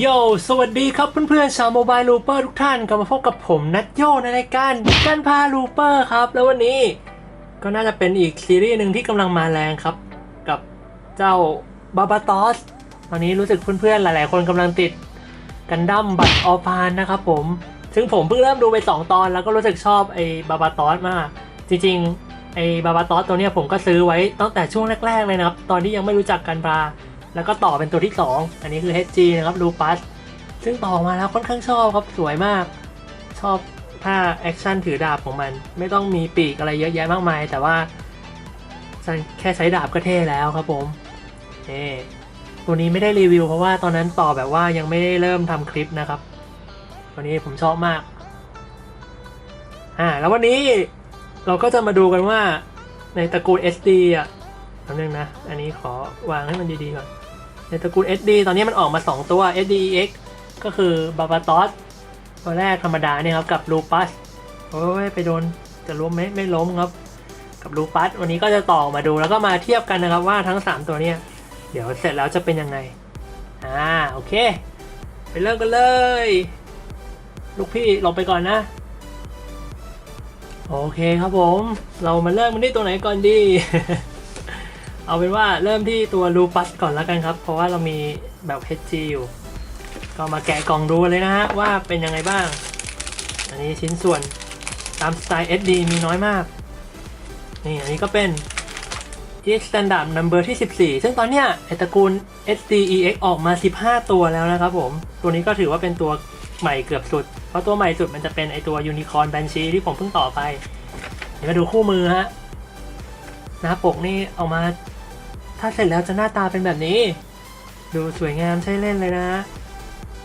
โย สวัสดีครับเพื่อนๆชาวโมบายลูเปอร์ทุกท่านกลับมาพบกับผมนัทโยในรายการกันพาลูเปอร์ครับ แล้ววันนี้ก็น่าจะเป็นอีกซีรีส์หนึ่งที่กำลังมาแรงครับ กับเจ้าบาบาตอสตอนนี้รู้สึกเพื่อนๆหลายๆ คนกำลังติดกันดั้มบัตออพานนะครับผมซึ่งผมเพิ่งเริ่มดูไป 2 ตอนแล้วก็รู้สึกชอบไอ้บาบาตอสมาก จริงๆไอ้บาบาตอสตัวเนี้ยผมก็ซื้อไว้ตั้งแต่ช่วงแรกๆเลยนะครับ ตอนที่ยังไม่รู้จักกันพา แล้วก็ต่อเป็นตัวที่ 2 อันนี้คือ HG นะครับลูปัสซึ่งต่อมาแล้วค่อนข้างชอบครับสวยมาก ชอบท่าแอคชั่นถือดาบของมัน ไม่ต้องมีปีกอะไรเยอะแยะมากมาย แต่ว่าแค่ใช้ดาบก็เท่แล้วครับผมเอ่ตัวนี้ไม่ได้รีวิวเพราะว่าตอนนั้นต่อแบบว่ายังไม่ได้เริ่มทำคลิปนะครับตัวนี้ผมชอบมากอ่าแล้ววันนี้เราก็จะมาดูกันว่าในตระกูล SD อะแป๊บนึงนะ อันนี้ขอวางให้มันดีๆก่อน ในตระกูล SD ตอนนี้มันออกมา 2 ตัว SDEX ก็คือบาบาตอสตัวแรกธรรมดาเนี่ยครับ กับลูปัสโอ้ยไปโดนจะล้มไหมไม่ล้มครับ กับลูปัสวันนี้ก็จะต่อมาดูแล้วก็มาเทียบกันนะครับว่าทั้ง 3 ตัวเนี้ยเดี๋ยวเสร็จแล้วจะเป็นยังไงอ่าโอเค ไปเริ่มกันเลย ลูกพี่ลงไปก่อนนะโอเคครับผม เรามาเริ่มกันที่ตัวไหนก่อนดี เอาเป็นว่าเริ่มที่ตัวลูปัสก่อนแล้วกันครับ เพราะว่าเรามีแบบ HG อยู่ ก็มาแกะกล่องดูเลยนะฮะว่าเป็นยังไงบ้าง อันนี้ชิ้นส่วนตามสไตล์ SD มีน้อยมาก นี่อันนี้ก็เป็น GX Standard Number ที่ 14 ซึ่งตอนเนี้ยไอตระกูล SDEX ออกมา 15 ตัวแล้วนะครับผม ตัวนี้ก็ถือว่าเป็นตัวใหม่เกือบสุด เพราะตัวใหม่สุดมันจะเป็นไอตัว Unicorn Banshee ที่ผมเพิ่งต่อไปเดี๋ยวมาดูคู่มือฮะหน้าปกนี่ออกมา ถ้าเสร็จแล้วจะหน้าตาเป็นแบบนี้ ดูสวยงามใช่เล่นเลยนะ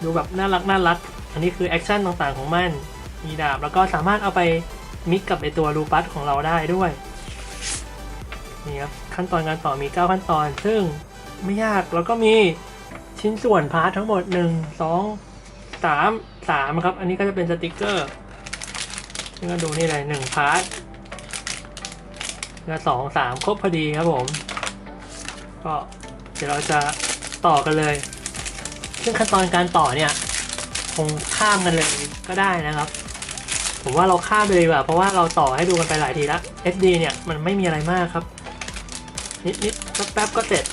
ดูแบบน่ารักน่ารัก อันนี้คือแอคชั่นต่างๆของมัน มีดาบแล้วก็สามารถเอาไปมิกกับไอตัวลูปัสของเราได้ด้วยนี่ครับขั้นตอนการต่อมี 9 ขั้นตอน ซึ่งไม่ยากแล้วก็มีชิ้นส่วนพาร์ททั้งหมด 1 2 3 3ครับ อันนี้ก็จะเป็นสติกเกอร์ซึ่งก็ดูนี่เลย1พาร์ทแล้วสองสามครบพอดีครับผม ก็เดี๋ยวเราจะต่อกันเลย ซึ่งขั้นตอนการต่อเนี่ยคงข้ามกันเลยก็ได้นะครับ ผมว่าเราข้ามไปเลยดีกว่าเพราะว่าเราต่อให้ดูกันไปหลายทีแล้ว SD เนี่ยมันไม่มีอะไรมากครับ นิดนิดแป๊บๆก็เสร็จ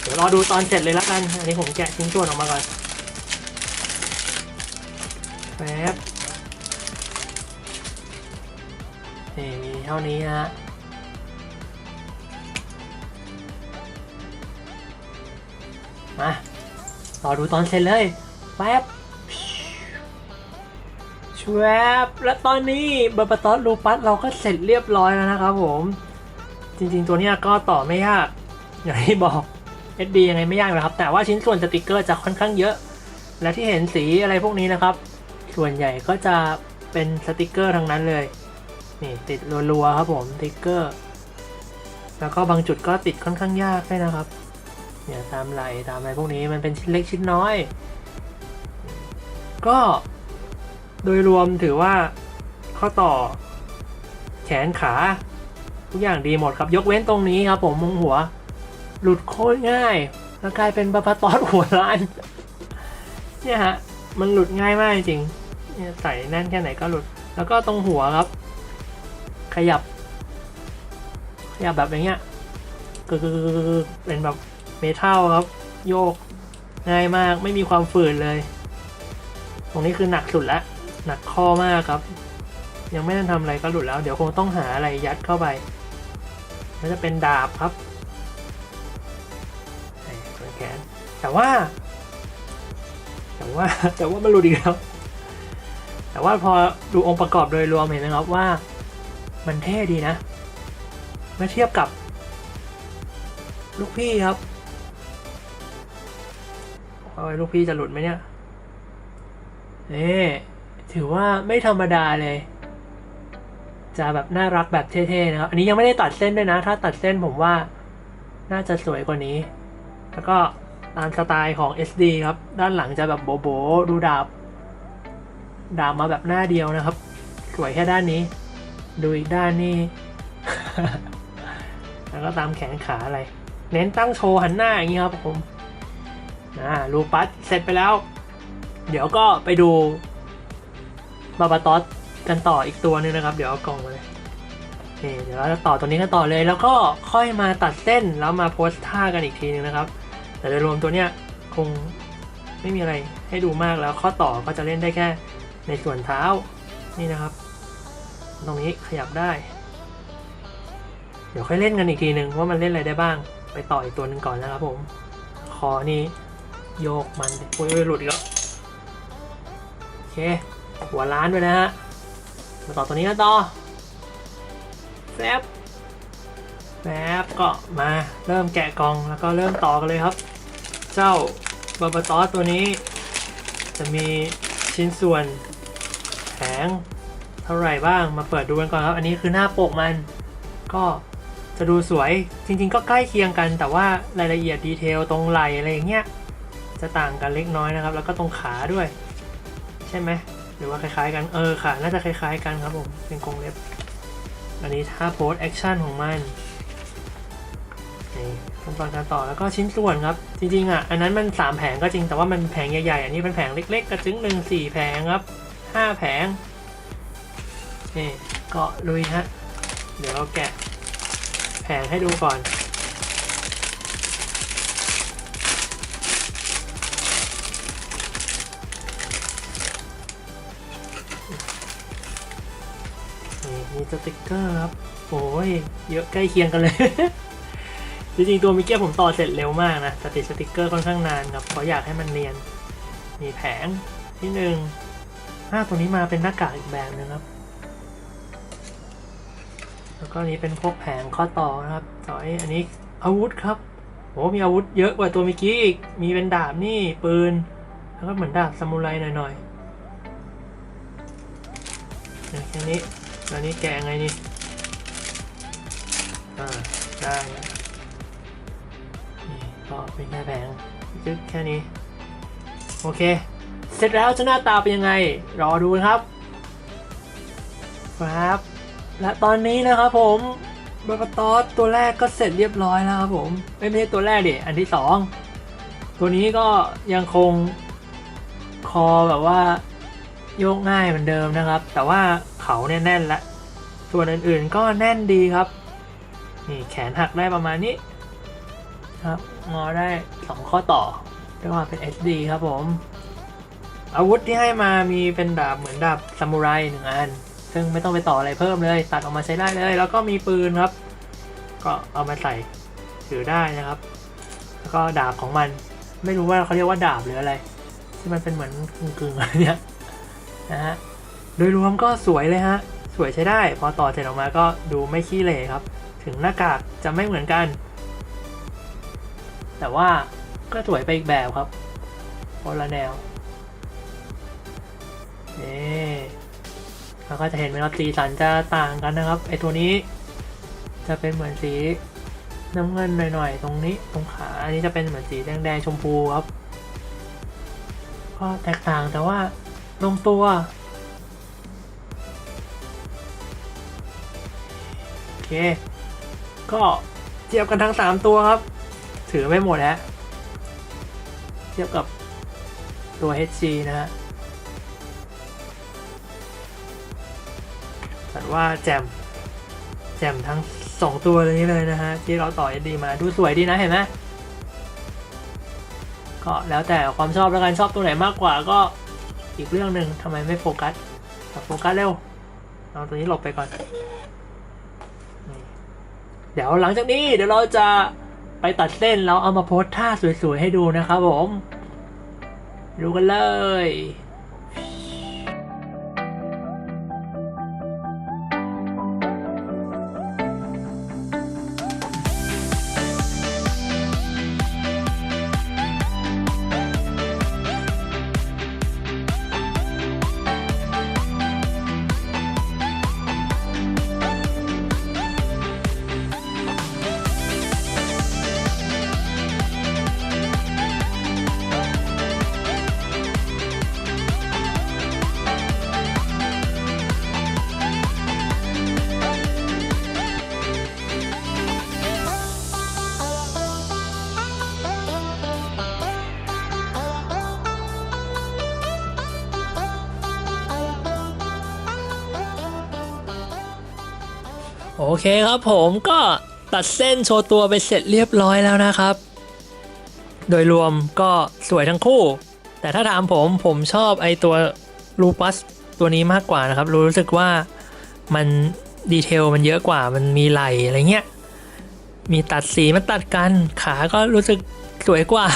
เดี๋ยวรอดูตอนเสร็จเลยละกัน อันนี้ผมแกะชิ้นส่วนออกมาก่อนแป๊บนี่มีเท่านี้ฮะ มา รอดูตอนเสร็จเลยแป๊บชวบและตอนนี้บาบาตอสลูปัสเราก็เสร็จเรียบร้อยแล้วนะครับผม จริงๆตัวนี้ก็ต่อไม่ยากอย่างที่บอก SD ยังไงไม่ยากนะครับ แต่ว่าชิ้นส่วนสติกเกอร์จะค่อนข้างเยอะ และที่เห็นสีอะไรพวกนี้นะครับ ส่วนใหญ่ก็จะเป็นสติกเกอร์ทั้งนั้นเลย นี่ติดรัวๆครับผมสติกเกอร์ แล้วก็บางจุดก็ติดค่อนข้างยากด้วยนะครับ เนี่ยตามไหลตามอะไรพวกนี้มันเป็นชิ้นเล็กชิ้นน้อย ก็โดยรวมถือว่าข้อต่อ แขนขา ทุกอย่างดีหมดครับยกเว้นตรงนี้ครับ ผมมุงหัว หลุดโคตรง่าย แล้วกลายเป็นปะปะตอดหัวล้านเนี่ยฮะมันหลุดง่ายมากจริงเนี่ยใส่แน่นแค่ไหนก็หลุด แล้วก็ตรงหัวครับ ขยับขยับแบบอย่างเงี้ยกึกๆๆๆเป็นแบบ เมทัลครับ โยกง่ายมากไม่มีความฝืนเลย ตรงนี้คือหนักสุดล้วหนักข้อมากครับ ยังไม่ได้ทำอะไรก็หลุดแล้ว เดี๋ยวคงต้องหาอะไรยัดเข้าไปน่าจะเป็นดาบครับส่วนแขนแต่ว่า แต่ว่าแต่ว่ามันหลุดอีกแล้วแต่ว่าพอดูองค์ประกอบโดยรวมเห็นนะครับว่ามันเท่ดีนะเมื่อเทียบกับ ลูกพี่ครับ เอาไว้ลูกพี่จะหลุดไหมเนี่ยเอ๊ถือว่าไม่ธรรมดาเลย จะแบบน่ารักแบบเท่ๆนะครับ อันนี้ยังไม่ได้ตัดเส้นด้วยนะ ถ้าตัดเส้นผมว่าน่าจะสวยกว่านี้ แล้วก็ตามสไตล์ของ SD ครับ ด้านหลังจะแบบโบโบดูดาบ ดาบมาแบบหน้าเดียวนะครับ สวยแค่ด้านนี้ ดูอีกด้านนี่แล้วก็ตามแขนขาอะไร เน้นตั้งโชว์หันหน้าอย่างนี้ครับผม อ่าลูปัสเสร็จไปแล้ว เดี๋ยวก็ไปดูบาบาตอสกันต่ออีกตัวหนึงนะครับ เดี๋ยวเอากล่องมาเลยนี่เดี๋ยวเราจะต่อตัวนี้กันต่อเลย แล้วก็ค่อยมาตัดเส้นแล้วมาโพสท่ากันอีกทีนึงนะครับ แต่โดยรวมตัวเนี้ยคงไม่มีอะไรให้ดูมากแล้ว ข้อต่อก็จะเล่นได้แค่ในส่วนเท้านี่นะครับ ตรงนี้ขยับได้ เดี๋ยวค่อยเล่นกันอีกทีนึงว่ามันเล่นอะไรได้บ้าง ไปต่ออีกตัวหนึ่งก่อนนะครับผม คอนี่ โยกมันโอ้ยหลุดอีกแล้วโอเค หัวล้านด้วยนะฮะ มาต่อตัวนี้กันต่อแฟบแฟบก็มาเริ่มแกะกล่องแล้วก็เริ่มต่อกันเลยครับ เจ้าบาบาตอสตัวนี้ จะมีชิ้นส่วนแผงเท่าไหร่บ้างมาเปิดดูกันก่อนครับ อันนี้คือหน้าปกมัน ก็จะดูสวยจริงๆ ก็ใกล้เคียงกัน แต่ว่ารายละเอียดดีเทลตรงไหลอะไรอย่างเงี้ย จะต่างกันเล็กน้อยนะครับ แล้วก็ตรงขาด้วย ใช่ไหมหรือว่าคล้ายๆกันเออขาน่าจะคล้าย ๆ กันครับผมเป็นกรงเล็บ อันนี้ท่าโพสแอคชั่นของมันนี่ขั้นตอนการต่อแล้วก็ชิ้นส่วนครับ จริงๆอะอันนั้นมันสามแผงก็จริงแต่ว่ามันแผงใหญ่ๆ อันนี้เป็นแผงเล็กๆ กระจึงหนึ่งสี่แผงครับห้าแผงนี่ก็ลุยฮะเดี๋ยวเราแกะแผงให้ดูก่อน มีสติกเกอร์ครับโอ้ยเยอะใกล้เคียงกันเลย จริงๆ ตัวมิเกียผมต่อเสร็จเร็วมากนะแต่ติดสติกเกอร์ค่อนข้างนานครับเพราะอยากให้มันเนียน มีแผงที่หนึ่งห้าตัวนี้มาเป็นหน้ากากอีกแบบนึงครับ แล้วก็นี้เป็นพวกแผงข้อต่อนะครับต่ออันนี้อาวุธครับโอ้มีอาวุธเยอะกว่าตัวเมื่อกี้อีก มีเป็นดาบนี่ปืน แล้วก็เหมือนดาบซามูไรหน่อยๆเนี่ยแค่นี้ แล้วนี้แกะไงนี่ อ่า ได้แล้วนี่ก็เป็นแค่แผงจึ๊กแค่นี้ โอเค เสร็จแล้วจะหน้าตาเป็นยังไง รอดูนะครับ ครับ และตอนนี้นะครับผมบาบาตอสตัวแรกก็เสร็จเรียบร้อยแล้วครับผมเอ้ยไม่ใช่ตัวแรกดิอันที่สองตัวนี้ก็ยังคงคอแบบว่าโยกง่ายเหมือนเดิมนะครับ แต่ว่า เขาเนี่ยแน่นละส่วนอื่นๆก็แน่นดีครับนี่แขนหักได้ประมาณนี้ครับงอได้สองข้อต่อเรียกว่าเป็น SD ครับผม อาวุธที่ให้มามีเป็นดาบเหมือนดาบซามูไรหนึ่งอัน ซึ่งไม่ต้องไปต่ออะไรเพิ่มเลย ตัดออกมาใช้ได้เลย แล้วก็มีปืนครับ ก็เอามาใส่ถือได้นะครับ แล้วก็ดาบของมันไม่รู้ว่าเขาเรียกว่าดาบหรืออะไร ที่มันเป็นเหมือนกึ่งๆอะไรเนี้ยนะฮะ โดยรวมก็สวยเลยฮะ สวยใช้ได้ พอต่อเสร็จออกมาก็ดูไม่ขี้เหร่ครับ ถึงหน้ากากจะไม่เหมือนกัน แต่ว่าก็สวยไปอีกแบบครับคนละแนวนี่เราก็จะเห็นไหมครับสีสันจะต่างกันนะครับไอตัวนี้ จะเป็นเหมือนสีน้ำเงินหน่อยๆ ตรงนี้ตรงขาอันนี้จะเป็นเหมือนสีแดงๆชมพูครับ ก็แตกต่างแต่ว่าลงตัว เค ก็เทียบกันทั้ง 3 ตัวครับ ถือไม่หมดแล้วเทียบกับตัว HG นะฮะแต่ว่าแจมแจมทั้ง 2 ตัวนี้เลยนะฮะ ที่เราต่อ SD มาดูสวยดีนะเห็นไหมก็แล้วแต่ความชอบแล้วกันชอบตัวไหนมากกว่าก็อีกเรื่องหนึ่งทำไมไม่โฟกัสโฟกัสเร็วเอาตัวนี้หลบไปก่อน เดี๋ยวหลังจากนี้เดี๋ยวเราจะไปตัดเส้นแล้วเอามาโพสท่าสวยๆให้ดูนะครับผม ดูกันเลย เคครับผมก็ตัดเส้นโชว์ตัวไปเสร็จเรียบร้อยแล้วนะครับ โดยรวมก็สวยทั้งคู่ แต่ถ้าถามผมผมชอบไอตัวลูปัสตัวนี้มากกว่านะครับ รู้สึกว่ามันดีเทลมันเยอะกว่ามันมีไหลอะไรเงี้ย มีตัดสีมันตัดกัน ขาก็รู้สึกสวยกว่า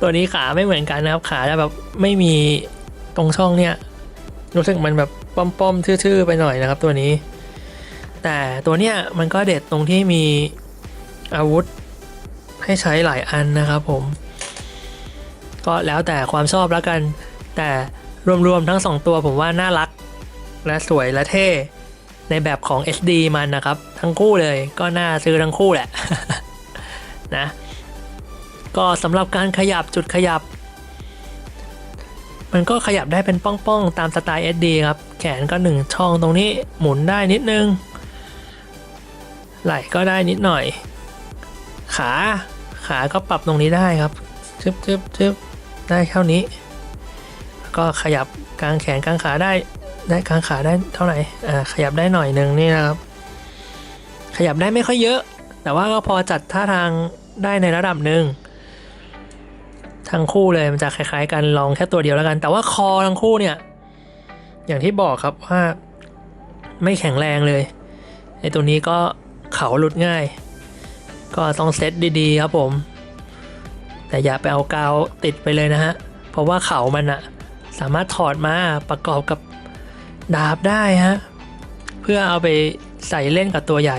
ตัวนี้ขาไม่เหมือนกันนะครับ ขาจะแบบไม่มีตรงช่องเนี่ย รู้สึกมันแบบป้อมๆทื่อๆไปหน่อยนะครับ ตัวนี้ แต่ตัวเนี้ยมันก็เด็ดตรงที่มีอาวุธให้ใช้หลายอันนะครับผม ก็แล้วแต่ความชอบแล้วกัน แต่รวมๆทั้งสองตัวผมว่าน่ารัก และสวยและเท่ในแบบของ SD มันนะครับ ทั้งคู่เลยก็น่าซื้อทั้งคู่แหละ นะ ก็สำหรับการขยับจุดขยับ มันก็ขยับได้เป็นป้องๆ ตามสไตล์ SD ครับ แขนก็หนึ่งช่องตรงนี้หมุนได้นิดนึง ไหล่ก็ได้นิดหน่อย ขาขาก็ปรับตรงนี้ได้ครับชึบชึบชึบได้เท่านี้ ก็ขยับกลางแขนกลางขาได้ได้กลางขาได้เท่าไหร่อ่าขยับได้หน่อยหนึ่งนี่นะครับ ขยับได้ไม่ค่อยเยอะ แต่ว่าก็พอจัดท่าทางได้ในระดับหนึ่งทั้งคู่เลยมันจะคล้ายๆกันลองแค่ตัวเดียวแล้วกัน แต่ว่าคอทั้งคู่เนี่ย อย่างที่บอกครับว่า ไม่แข็งแรงเลยไอตัวนี้ก็ เขาหลุดง่าย ก็ต้องเซตดีๆครับผม แต่อย่าไปเอากาวติดไปเลยนะฮะ เพราะว่าเขามันอะสามารถถอดมาประกอบกับดาบได้ฮะ เพื่อเอาไปใส่เล่นกับตัวใหญ่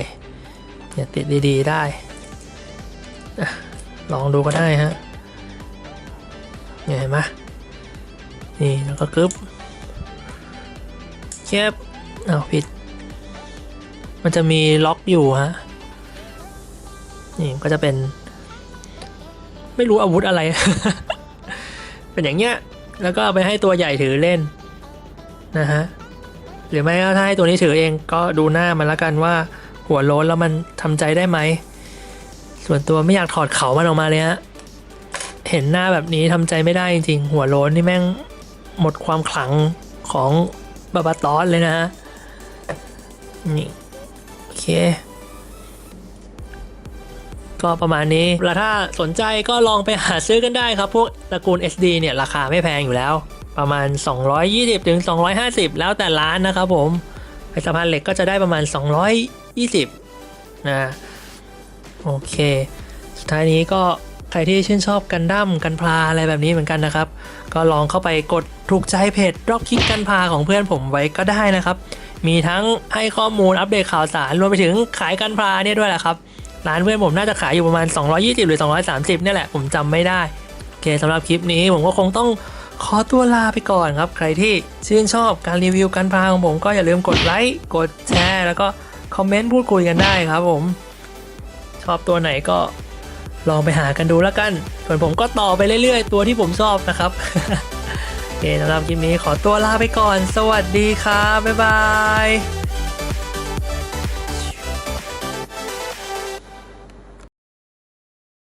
เนี่ยติดดีๆได้ลองดูก็ได้ฮะเนี่ยเห็นไหมนี่แล้วก็กึ๊บเก็บอ้าผิด มันจะมีล็อกอยู่ฮะ นี่ก็จะเป็น ไม่รู้อาวุธอะไร เป็นอย่างเงี้ย แล้วก็เอาไปให้ตัวใหญ่ถือเล่นนะฮะ หรือไม่ก็ถ้าให้ตัวนี้ถือเองก็ดูหน้ามันละกันว่าหัวโล้นแล้วมันทำใจได้ไหม ส่วนตัวไม่อยากถอดเขามันออกมาเลยฮะ เห็นหน้าแบบนี้ทำใจไม่ได้จริงๆ หัวโล้นนี่แม่งหมดความขลังของบาบาตอสเลยนะฮะ นี่ ก็ประมาณนี้ แล้วถ้าสนใจก็ลองไปหาซื้อกันได้ครับ พวกตระกูล SD เนี่ย ราคาไม่แพงอยู่แล้ว ประมาณ 220ถึง250 แล้วแต่ร้านนะครับผมไอสะพานเหล็กก็จะได้ประมาณ 220 นะ โอเค สุดท้ายนี้ก็ใครที่ชื่นชอบกันดั้มกันพลาอะไรแบบนี้เหมือนกันนะครับ ก็ลองเข้าไปกดถูกใจเพจรอบคิกกันพลาของเพื่อนผมไว้ก็ได้นะครับ มีทั้งให้ข้อมูลอัปเดตข่าวสารรวมไปถึงขายกันพลาเนี่ยด้วยแหละครับ ร้านเพื่อนผมน่าจะขายอยู่ประมาณ 220 หรือ 230เนี่ยแหละผมจำไม่ได้ โอเคสำหรับคลิปนี้ผมก็คงต้องขอตัวลาไปก่อนครับ ใครที่ชื่นชอบการรีวิวกันพลาของผมก็อย่าลืมกดไลค์กดแชร์ แล้วก็คอมเมนต์พูดคุยกันได้ครับผม ชอบตัวไหนก็ลองไปหากันดูแล้วกัน ส่วนผมก็ต่อไปเรื่อยๆ ตัวที่ผมชอบนะครับ เคสำหรับคลิปนี้ขอตัวลาไปก่อน สวัสดีครับ บ๊ายบาย